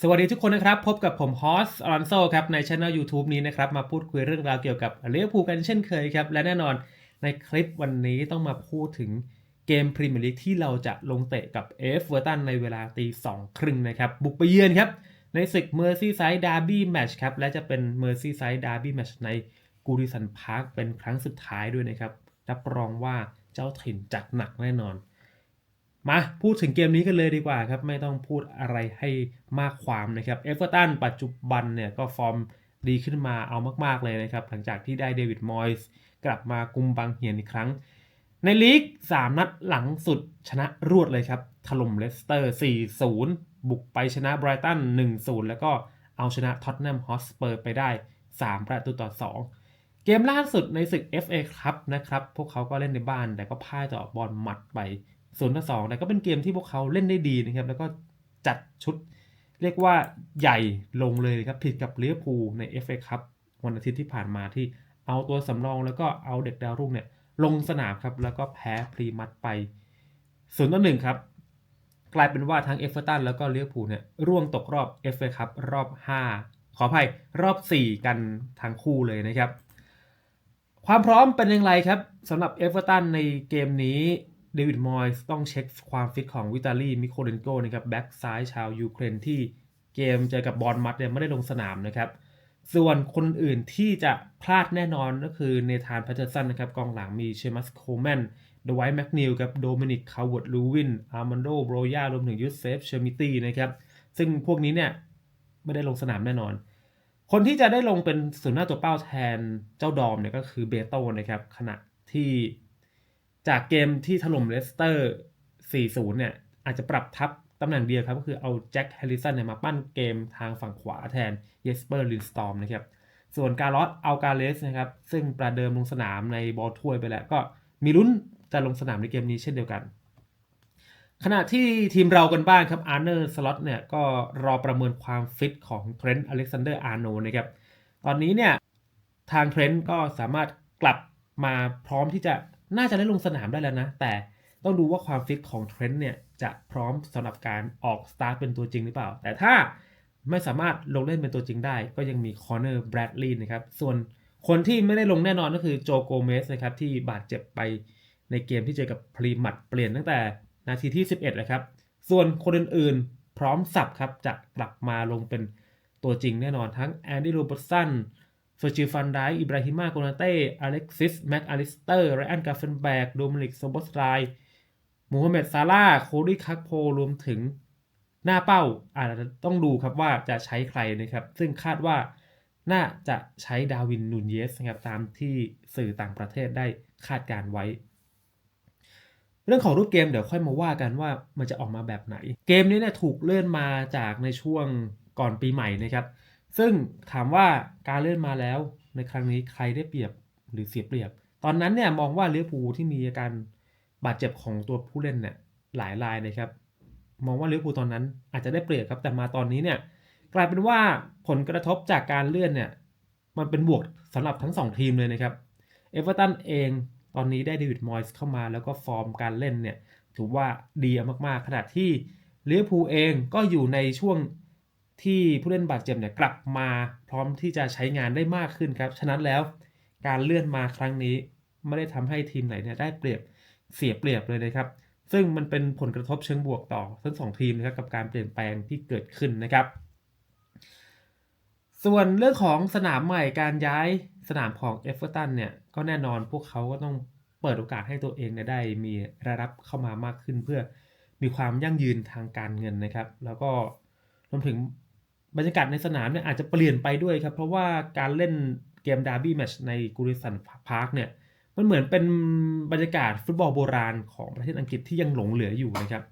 สวัสดีทุกคนนะครับ พบกับผมฮอสอลันโซครับ ในช่ anel YouTube นี้นะครับ มาพูดคุยเรื่องราวเกี่ยวกับเลี้ยวภูกันเช่นเคยครับ และแน่นอนในคลิปวันนี้ต้องมาพูดถึงเกมพรีเมียร์ลีกที่เราจะลงเตะกับเอฟเวอร์ตันในเวลาตีสองครึ่งนะครับ บุกไปเยือนครับ ในศึกเมอร์ซี่ไซด์ดาร์บี้แมชครับ และจะเป็นเมอร์ซี่ไซด์ดาร์บี้แมชในกูริสันพาร์คเป็นครั้งสุดท้ายด้วยนะครับรับรองว่าเจ้าถิ่นจัดหนักแน่นอน มาพูดถึงเกมนี้กันเลยดีกว่าครับ ไม่ต้องพูดอะไรให้มากความนะครับเอเวอร์ตันปัจจุบันเนี่ยก็ฟอร์มดีขึ้นมาเอามากๆเลยนะครับ หลังจากที่ได้เดวิดมอยส์กลับมากุมบังเหียนอีกครั้ง ในลีก 3 นัดหลังสุดชนะรวดเลยครับ ถล่มเลสเตอร์ 4-0 บุกไปชนะไบรตัน 1-0 แล้วก็เอาชนะท็อตแนมฮอสเปอร์ไปได้ 3 ประตูต่อ 2 เกมล่าสุดในศึก FA ครับนะครับ พวกเขาก็เล่นในบ้านแต่ก็พ่ายต่อบอลหมัดไป ศูนย์ต่อสองแต่ก็เป็นเกมที่พวกเขาเล่นได้ดีนะครับ แล้วก็จัดชุดเรียกว่าใหญ่ลงเลยครับ ผิดกับลิเวอร์พูใน FA ครับวันอาทิตย์ที่ผ่านมาที่เอาตัวสำรองแล้วก็เอาเด็กดาวรุ่งเนี่ยลงสนามครับ แล้วก็แพ้พรีมัดไปศูนย์ต่อหนึ่งครับ กลายเป็นว่าทั้งเอฟเวอร์ตันแล้วก็ลิเวอร์พูเนี่ยร่วงตกรอบ FA ครับรอบ 5 ขออภัยรอบ 4 กันทั้งคู่เลยนะครับ ความพร้อมเป็นอย่างไรครับสำหรับเอฟเวอร์ตันในเกมนี้ เดวิดมอยส์ต้องเช็คความฟิตของวิตาลีมิโคเลนโกนะครับแบ็กซ้ายชาวยูเครนที่เกมเจอกับบอลมัดเนี่ยไม่ได้ลงสนามนะครับ ส่วนคนอื่นที่จะพลาดแน่นอนก็คือเนธานแพทเทอร์สันนะครับกองหลังมีเชมัสโคแมนเดวายแมกนิลกับโดมินิกคาวเวิร์ดลูวินอาร์มันโดโบรยารวมถึงยูเซฟเชอร์มิตี้นะครับ ซึ่งพวกนี้เนี่ยไม่ได้ลงสนามแน่นอน คนที่จะได้ลงเป็นศูนย์หน้าตัวเป้าแทนเจ้าดอมเนี่ยก็คือเบโตนะครับขณะที่ จากเกมที่ถล่มเลสเตอร์ 4-0 เนี่ย อาจจะปรับทับตำแหน่งเดียวครับ ก็คือเอาแจ็คแฮร์ริสันเนี่ยมาปั้นเกมทางฝั่งขวาแทนเยสเปอร์ลินสตอมนะครับ ส่วนการลอสอัลกาเลสนะครับ ซึ่งประเดิมลงสนามในบอลถ้วยไปแล้ว ก็มีลุ้นจะลงสนามในเกมนี้เช่นเดียวกัน ขณะที่ทีมเรากันบ้างครับอาร์เนอร์สล็อตเนี่ยก็รอประเมินความฟิตของเทรนต์อเล็กซานเดอร์อาร์โนนะครับ ตอนนี้เนี่ยทางเทรนต์ก็สามารถกลับมาพร้อมที่จะ น่าจะได้ลงสนามได้แล้วนะ แต่ต้องดูว่าความฟิตของเทรนต์เนี่ยจะพร้อมสำหรับการออกสตาร์ทเป็นตัวจริงหรือเปล่า แต่ถ้าไม่สามารถลงเล่นเป็นตัวจริงได้ ก็ยังมีคอเนอร์แบรดลีย์นะครับ ส่วนคนที่ไม่ได้ลงแน่นอนก็คือโจโกเมสนะครับที่บาดเจ็บไปในเกมที่เจอกับพรีมัดเปลี่ยนตั้งแต่นาทีที่ 11เลยครับ ส่วนคนอื่นๆ พร้อมสับครับจะกลับมาลงเป็นตัวจริงแน่นอนทั้งแอนดี้โรเบิร์ตสัน เฟอร์จิฟันไดอิบราฮิมาโกนาเต้อเล็กซิสแม็กอลิสเตอร์ไรอันกาเฟนแบกโดมินิกโซบอสไตร์มูฮัมเหม็ดซาร่าโคดี้คักโพรวมถึงหน้าเป้าอาจจะต้องดูครับว่าจะใช้ใครนะครับ ซึ่งคาดว่าน่าจะใช้ดาวินนูนเยสนะครับตามที่สื่อต่างประเทศได้คาดการไว้ เรื่องของรูปเกมเดี๋ยวค่อยมาว่ากันว่ามันจะออกมาแบบไหน เกมนี้เนี่ยถูกเลื่อนมาจากในช่วงก่อนปีใหม่นะครับ ซึ่งถามว่าการเล่นมาแล้วในครั้งนี้ใครได้เปรียบหรือเสียเปรียบ ตอนนั้นเนี่ยมองว่าเลี้ยวภูที่มีอาการบาดเจ็บของตัวผู้เล่นเนี่ยหลายรายนะครับ มองว่าเลี้ยวภูตอนนั้นอาจจะได้เปรียบครับแต่มาตอนนี้เนี่ยกลายเป็นว่าผลกระทบจากการเลื่อนเนี่ยมันเป็นบวกสำหรับทั้ง 2 ทีมเลยนะครับเอเวอร์ตันเองตอนนี้ได้เดวิดมอยส์เข้ามาแล้วก็ฟอร์มการเล่นเนี่ยถือว่าดีมากๆขนาดที่เลี้ยวภูเองก็อยู่ในช่วง ที่ผู้เล่นบาดเจ็บเนี่ยกลับมาพร้อมที่จะใช้งานได้มากขึ้นครับ ฉะนั้นแล้วการเลื่อนมาครั้งนี้ไม่ได้ทำให้ทีมไหนเนี่ยได้เปรียบเสียเปรียบเลยนะครับ ซึ่งมันเป็นผลกระทบเชิงบวกต่อทั้งสองทีมนะครับกับการเปลี่ยนแปลงที่เกิดขึ้นนะครับ ส่วนเรื่องของสนามใหม่การย้ายสนามของเอฟเวอร์ตันเนี่ยก็แน่นอนพวกเขาก็ต้องเปิดโอกาสให้ตัวเองเนี่ยได้มีรายรับเข้ามามากขึ้นเพื่อมีความยั่งยืนทางการเงินนะครับ แล้วก็รวมถึง บรรยากาศในสนามเนี่ยอาจจะเปลี่ยนไปด้วยครับ เพราะว่าการเล่นเกมดาร์บี้แมชในกูริสันพาร์คเนี่ยมันเหมือนเป็นบรรยากาศฟุตบอลโบราณของประเทศอังกฤษที่ยังหลงเหลืออยู่นะครับ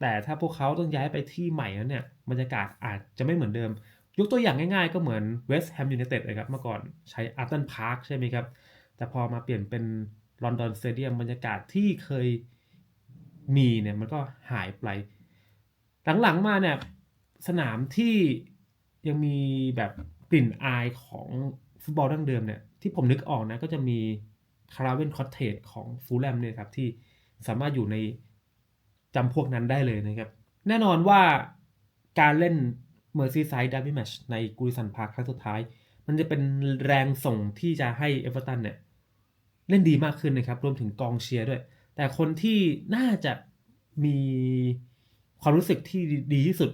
แต่ถ้าพวกเขาต้องย้ายไปที่ใหม่แล้วเนี่ยบรรยากาศอาจจะไม่เหมือนเดิม ยกตัวอย่างง่ายๆ ก็เหมือนเวสต์แฮมยูไนเต็ดเลยครับเมื่อก่อนใช้อาร์ตันพาร์คใช่ไหมครับ แต่พอมาเปลี่ยนเป็นลอนดอนสเตเดียมบรรยากาศที่เคยมีเนี่ยมันก็หายไป หลังๆมาเนี่ยสนามที่ ยังมีแบบกลิ่นอายของฟุตบอลดั้งเดิมเนี่ย ที่ผมนึกออกนะก็จะมีคาราเวนคอตเทจของฟูลแลมเนี่ยครับ ที่สามารถอยู่ในจำพวกนั้นได้เลยนะครับ แน่นอนว่าการเล่นเมอร์ซีไซด์ดับบิแมชในกูริสันพาร์คครั้งสุดท้าย มันจะเป็นแรงส่งที่จะให้เอเวอร์ตันเนี่ยเล่นดีมากขึ้นนะครับ รวมถึงกองเชียร์ด้วย แต่คนที่น่าจะมีความรู้สึกที่ดีที่สุด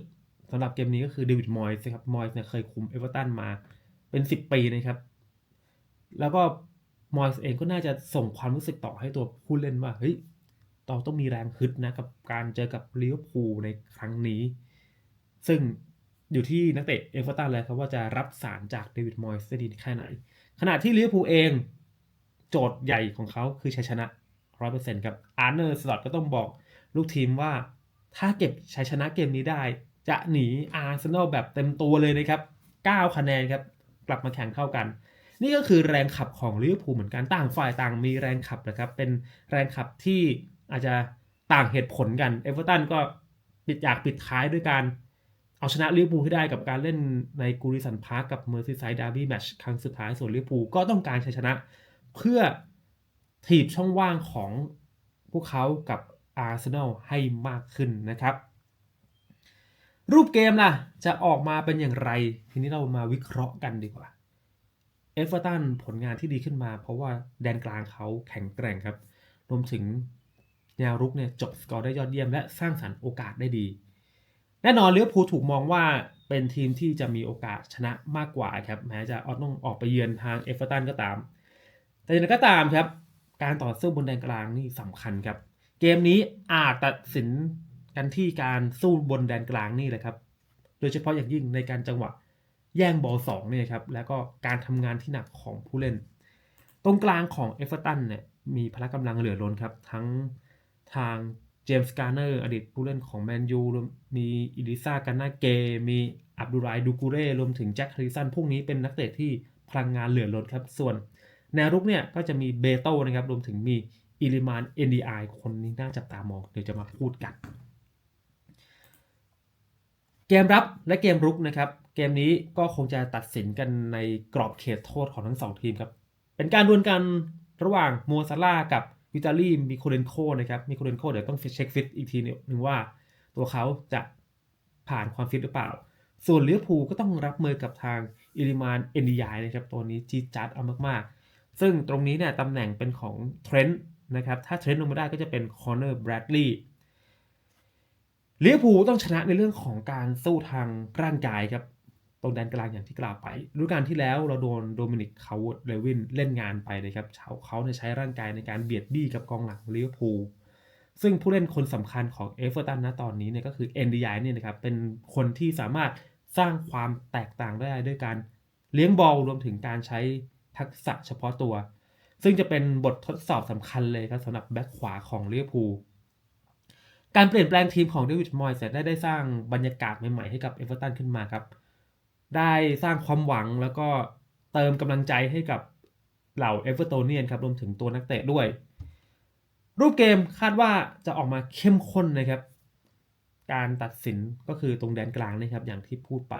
สำหรับเกมนี้ก็คือเดวิดมอยส์ครับมอยส์เนี่ยเคยคุมเอเวอร์ตันมาเป็น 10 ปีนะครับ แล้วก็มอยส์เองก็น่าจะส่งความรู้สึกต่อให้ตัวผู้เล่นว่าเฮ้ยเราต้องมีแรงฮึดนะกับการเจอกับลิเวอร์พูลในครั้งนี้ ซึ่งอยู่ที่นักเตะเอเวอร์ตันเลยครับว่าจะรับสารจากเดวิดมอยส์ได้ดีแค่ไหน ขณะที่ลิเวอร์พูลเอง โจทย์ใหญ่ของเขาคือชัยชนะ 100%ครับอาร์เนอร์สลอตก็ต้องบอกลูกทีมว่าถ้าเก็บชัยชนะเกมนี้ได้ จะหนีอาร์เซนอลแบบเต็มตัวเลยนะครับ 9 คะแนนครับ กลับมาแข่งเข้ากัน นี่ก็คือแรงขับของลิเวอร์พูลเหมือนกันต่างฝ่ายต่างมีแรงขับนะครับ เป็นแรงขับที่อาจจะต่างเหตุผลกันเอเวอร์ตันก็ปิดอยากปิดท้ายด้วยการเอาชนะลิเวอร์พูลให้ได้กับการเล่นในกูริสันพาร์กกับเมอร์ซีไซด์ดาร์บี้แมชครั้งสุดท้ายส่วนลิเวอร์พูลก็ต้องการชัยชนะ เพื่อถีบช่องว่างของพวกเขากับอาร์เซนอลให้มากขึ้นนะครับ รูปเกมล่ะ จะออกมาเป็นอย่างไร ทีนี้เรามาวิเคราะห์กันดีกว่า เอฟเวอร์ตันผลงานที่ดีขึ้นมา เพราะว่าแดนกลางเขาแข็งแกร่งครับ รวมถึงแนวรุกเนี่ยจบสกอร์ได้ยอดเยี่ยมและสร้างสรรค์โอกาสได้ดี แน่นอนลิเวพูถูกมองว่าเป็นทีมที่จะมีโอกาสชนะมากกว่าครับแม้จะออต้องออกไปเยือนทางเอฟเวอร์ตันก็ตาม แต่อย่างไรก็ตามครับ การต่อสู้บนแดนกลางนี่สำคัญครับ เกมนี้อาจตัดสิน กันที่การสู้บนแดนกลางนี่แหละครับ โดยเฉพาะอย่างยิ่งในการจังหวะแย่งบอลสองเนี่ยครับแล้วก็การทำงานที่หนักของผู้เล่น ตรงกลางของเอฟเวอร์ตันเนี่ยมีพละกำลังเหลือล้นครับ ทั้งทางเจมส์การ์เนอร์อดีตผู้เล่นของแมนยูมีอิดิซาการนาเกมีอับดุไรดูกูเร่รวมถึงแจ็คฮาริสันพวกนี้เป็นนักเตะที่พลังงานเหลือล้นครับ ส่วนแนวรุกเนี่ยก็จะมีเบโต้นะครับรวมถึงมีอิลิมาน NDI คนนี้น่าจับตามองเดี๋ยวจะมาพูดกัน เกมรับและเกมรุกนะครับ เกมนี้ก็คงจะตัดสินกันในกรอบเขตโทษของทั้งสองทีมครับ เป็นการดวลกันระหว่างมัวซาร่ากับวิตาลีมีโคเรนโคนะครับมีโคเรนโคเดี๋ยวต้องเช็คฟิตอีกทีหนึ่งว่า ตัวเขาจะผ่านความฟิตหรือเปล่า ส่วนลิเวอร์พูก็ต้องรับมือกับทางอิลิมาน NDI นดียนะครับ ตัวนี้จีจัดเอามากๆ ซึ่งตรงนี้เนี่ยตำแหน่งเป็นของเทรนต์นะครับ ถ้าเทรนต์ลงมาได้ก็จะเป็นคอนเนอร์แบรดลีย์ ลิเวอร์พูลต้องชนะในเรื่องของการสู้ทางร่างกายครับ ตรงแดนกลางอย่างที่กล่าวไปฤดูกาลที่แล้วเราโดนโดมินิกเขาเลวินเล่นงานไปนะครับเขาเขาใช้ร่างกายในการเบียดบี้กับกองหลังลิเวอร์พูลซึ่งผู้เล่นคนสำคัญของเอฟเวอร์ตันนะตอนนี้เนี่ยก็คือเอ็นดีไเนี่ยนะครับเป็นคนที่สามารถสร้างความแตกต่างได้ด้วยการเลี้ยงบอลรวมถึงการใช้ทักษะเฉพาะตัว ซึ่งจะเป็นบททดสอบสำคัญเลยครับสำหรับแบ็คขวาของลิเวอร์พูล การเปลี่ยนแปลงทีมของเดวิดมอยส์ได้ได้สร้างบรรยากาศใหม่ๆให้กับเอเวอร์ตันขึ้นมาครับ ได้สร้างความหวังแล้วก็เติมกำลังใจให้กับเหล่าเอเวอร์โตเนียนครับรวมถึงตัวนักเตะด้วย รูปเกมคาดว่าจะออกมาเข้มข้นนะครับ การตัดสินก็คือตรงแดนกลางนะครับอย่างที่พูดไป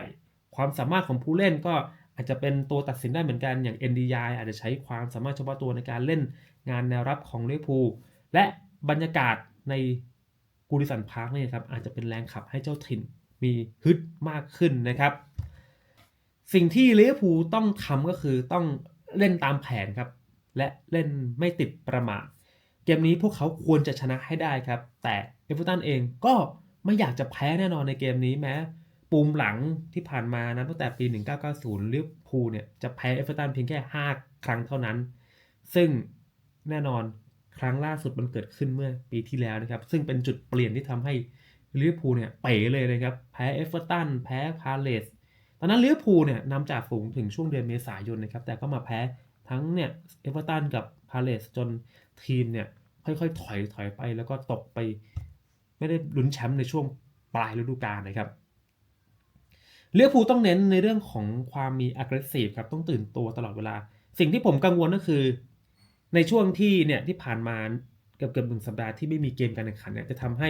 ความสามารถของผู้เล่นก็อาจจะเป็นตัวตัดสินได้เหมือนกันอย่าง NDI อาจจะใช้ความสามารถเฉพาะตัวในการเล่นงานแนวรับของลิเวอร์พูลและบรรยากาศใน กูริสันพาร์คเนี่ยครับอาจจะเป็นแรงขับให้เจ้าถิ่นมีฮึดมากขึ้นนะครับ สิ่งที่ลิเวอร์พูลต้องทำก็คือต้องเล่นตามแผนครับ และเล่นไม่ติดประมาทเกมนี้พวกเขาควรจะชนะให้ได้ครับ แต่เอเวอร์ตันเองก็ไม่อยากจะแพ้แน่นอนในเกมนี้แม้ปูมหลังที่ผ่านมานะตั้งแต่ปี 1990ลิเวอร์พูลเนี่ยจะแพ้เอเวอร์ตันเพียงแค่ 5 ครั้งเท่านั้น ซึ่งแน่นอน ครั้งล่าสุดมันเกิดขึ้นเมื่อปีที่แล้วนะครับ ซึ่งเป็นจุดเปลี่ยนที่ทำให้ลิเวอร์พูลเนี่ยเป๋เลยนะครับ แพ้เอฟเวอร์ตันแพ้พาเลสตอนนั้นลิเวอร์พูลเนี่ยนำจากฝูงถึงช่วงเดือนเมษายนนะครับ แต่ก็มาแพ้ทั้งเนี่ยเอเวอร์ตันกับพาเลสจนทีมเนี่ยค่อยๆ ถอยถอยไปแล้วก็ตกไป ไม่ได้ลุ้นแชมป์ในช่วงปลายฤดูกาลนะครับเลี้ยวภูต้องเน้นในเรื่องของความมี aggressive ครับต้องตื่นตัวตลอดเวลา สิ่งที่ผมกังวลก็คือ ในช่วงที่เนี่ยที่ผ่านมาเกือบเกือบหนึ่งสัปดาห์ที่ไม่มีเกมการแข่งขันเนี่ยจะทำให้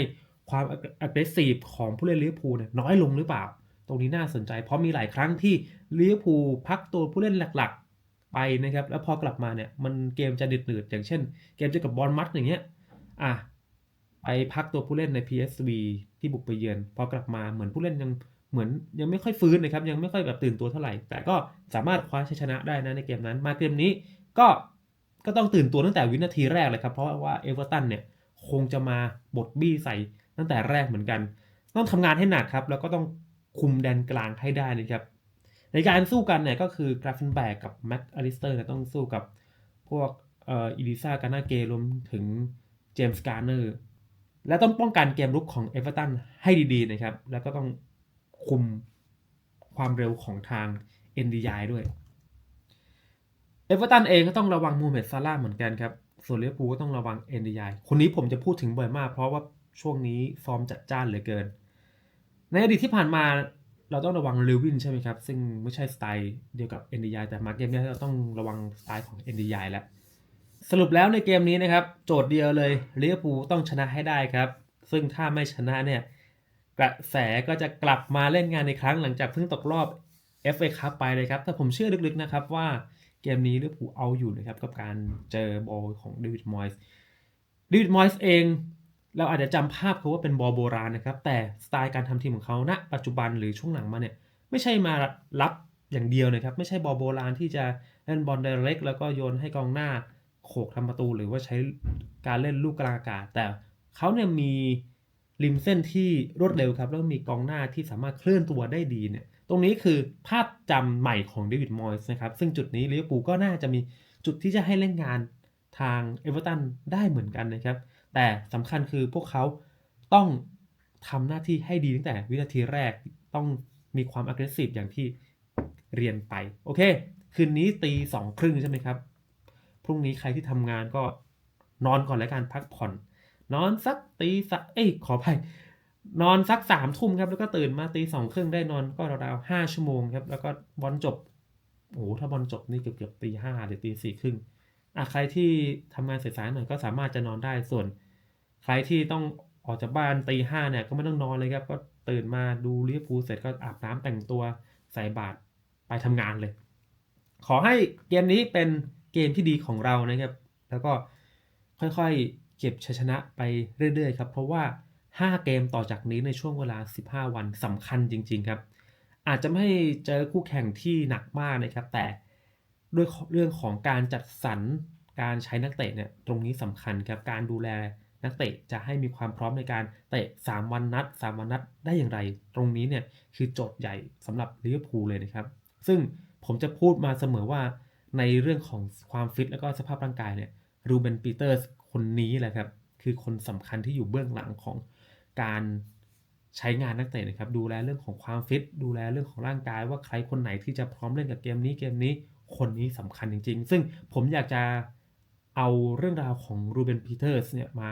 ความ aggressive ของผู้เล่นลิเวอร์พูลเนี่ยน้อยลงหรือเปล่า ตรงนี้น่าสนใจเพราะมีหลายครั้งที่ลิเวอร์พูลพักตัวผู้เล่นหลักๆ ไปนะครับ แล้วพอกลับมาเนี่ยมันเกมจะดิดหนืดอย่างเช่น เกมเจอกับบอลมัดอย่างเงี้ยอะไปพักตัวผู้เล่นใน PSV ที่บุกไปเยือน พอกลับมาเหมือนผู้เล่นยังเหมือนยังไม่ค่อยฟื้นนะครับยังไม่ค่อยแบบตื่นตัวเท่าไหร่ แต่ก็สามารถคว้าชัยชนะได้นะในเกมนั้น มาเกมนี้ก็ ก็ต้องตื่นตัวตั้งแต่วินาทีแรกเลยครับ เพราะว่าเอเวอร์ตันเนี่ยคงจะมาบดบี้ใส่ตั้งแต่แรกเหมือนกัน ต้องทำงานให้หนักครับ แล้วก็ต้องคุมแดนกลางให้ได้นะครับ ในการสู้กันเนี่ยก็คือกราฟเฟนแบกกับแม็กอลิสเตอร์เนี่ยต้องสู้กับพวกเอ่ออีลิซากานาเกรวมถึงเจมส์การ์เนอร์และต้องป้องกันเกมรุกของเอเวอร์ตันให้ดีๆนะครับ แล้วก็ต้องคุมความเร็วของทาง NDI ด้วย เอเวอร์ตันเองก็ต้องระวังมูฮัมเมดซาร่าเหมือนกันครับ ส่วนลิเวอร์พูลก็ต้องระวัง NDI คนนี้ผมจะพูดถึงบ่อยมาก เพราะว่าช่วงนี้ฟอร์มจัดจ้านเหลือเกิน ในอดีตที่ผ่านมาเราต้องระวังลิวินใช่ไหมครับ ซึ่งไม่ใช่สไตล์เดียวกับ NDI แต่มาเกมนี้เราต้องระวังสไตล์ของ NDI แล้ว สรุปแล้วในเกมนี้นะครับ โจทย์เดียวเลยลิเวอร์พูลต้องชนะให้ได้ครับ ซึ่งถ้าไม่ชนะเนี่ยกระแสก็จะกลับมาเล่นงานในครั้งหลังจากเพิ่งตกรอบ FA ครับไปเลยครับแต่ผมเชื่อลึกๆนะครับว่า เกมนี้ลิเวอร์พูลเอาอยู่นะครับกับการเจอบอลของเดวิดมอยส์เดวิดมอยส์เอง เราอาจจะจำภาพเขาว่าเป็นบอลโบราณนะครับ แต่สไตล์การทำทีมของเขาณปัจจุบันหรือช่วงหลังมาเนี่ยไม่ใช่มารับอย่างเดียวนะครับ ไม่ใช่บอลโบราณที่จะเล่นบอลไดเรกแล้วก็โยนให้กองหน้าโขกทำประตู หรือว่าใช้การเล่นลูกกลางอากาศ แต่เขาเนี่ยมีริมเส้นที่รวดเร็วครับ แล้วมีกองหน้าที่สามารถเคลื่อนตัวได้ดีเนี่ย รงนี้คือภาพจำใหม่ของเดวิดมอยส์นะครับซึ่งจุดนี้ลิเวอร์พูลก็น่าจะมีจุดที่จะให้เล่นงานทางเอเวอร์ตันได้เหมือนกันนะครับ แต่สำคัญคือพวกเขาต้องทำหน้าที่ให้ดีตั้งแต่วินาทีแรกต้องมีความ aggressive อย่างที่เรียนไป โอเค คืนนี้ตีสองครึ่งใช่ไหมครับ พรุ่งนี้ใครที่ทำงานก็นอนก่อนแล้วกันพักผ่อน นอนสักตีสักเอ้ยขออภัย นอนสักสามทุ่มครับแล้วก็ตื่นมาตีสองครึ่งได้นอนก็ราวๆห้าชั่วโมงครับแล้วก็บอลจบโอ้โหถ้าบอลจบนี่เกือบเกือบตีห้าหรือตีสี่ครึ่งอะใครที่ทำงานสายๆหน่อยก็สามารถจะนอนได้ส่วน ใครที่ต้องออกจากบ้านตีห้าเนี่ยก็ไม่ต้องนอนเลยครับ ก็ตื่นมาดูลิเวอร์พูลเสร็จก็อาบน้ำแต่งตัวใส่บาตรไปทำงานเลย ขอให้เกมนี้เป็นเกมที่ดีของเรานะครับ แล้วก็ค่อยๆ เก็บชัยชนะไปเรื่อยๆ ครับ เพราะว่า 5 เกมต่อจากนี้ในช่วงเวลา 15 วันสำคัญจริง ๆ ครับ อาจจะไม่เจอคู่แข่งที่หนักมากนะครับ แต่ด้วยเรื่องของการจัดสรรการใช้นักเตะเนี่ยตรงนี้สำคัญครับการดูแลนักเตะจะให้มีความพร้อมในการเตะ 3 วันนัด 3 วันนัดได้อย่างไร ตรงนี้เนี่ยคือโจทย์ใหญ่สำหรับลิเวอร์พูลเลยนะครับ ซึ่งผมจะพูดมาเสมอว่าในเรื่องของความฟิตแล้วก็สภาพร่างกายเนี่ยรูเบนปีเตอร์สคนนี้แหละครับ คือคนสำคัญที่อยู่เบื้องหลังของ การใช้งานนักเตะนะครับดูแลเรื่องของความฟิตดูแลเรื่องของร่างกาย ว่าใครคนไหนที่จะพร้อมเล่นกับเกมนี้เกมนี้คนนี้สำคัญจริง ๆ ซึ่งผมอยากจะเอาเรื่องราวของรูเบนปีเตอร์สเนี่ยมา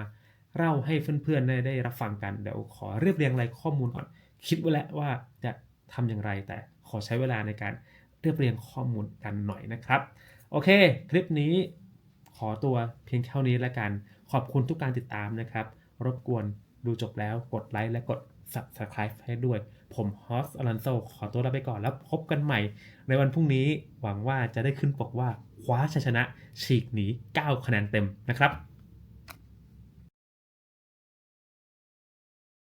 เล่าให้เพื่อนๆได้ได้รับฟังกันเดี๋ยวขอเรียบเรียงรายข้อมูลก่อน คิดไว้แล้วว่าจะทำอย่างไรแต่ขอใช้เวลาในการเรียบเรียงข้อมูลกันหน่อยนะครับ โอเค คลิปนี้ขอตัวเพียงเท่านี้แล้วกัน ขอบคุณทุกการติดตามนะครับ รบกวน ดูจบแล้วกดไลค์และกด subscribe ให้ด้วย ผมฮอสอลันโซขอตัวลาไปก่อนแล้วพบกันใหม่ ในวันพรุ่งนี้หวังว่าจะได้ขึ้นปกว่าคว้าชัยชนะฉีกหนี 9 คะแนนเต็มนะครับ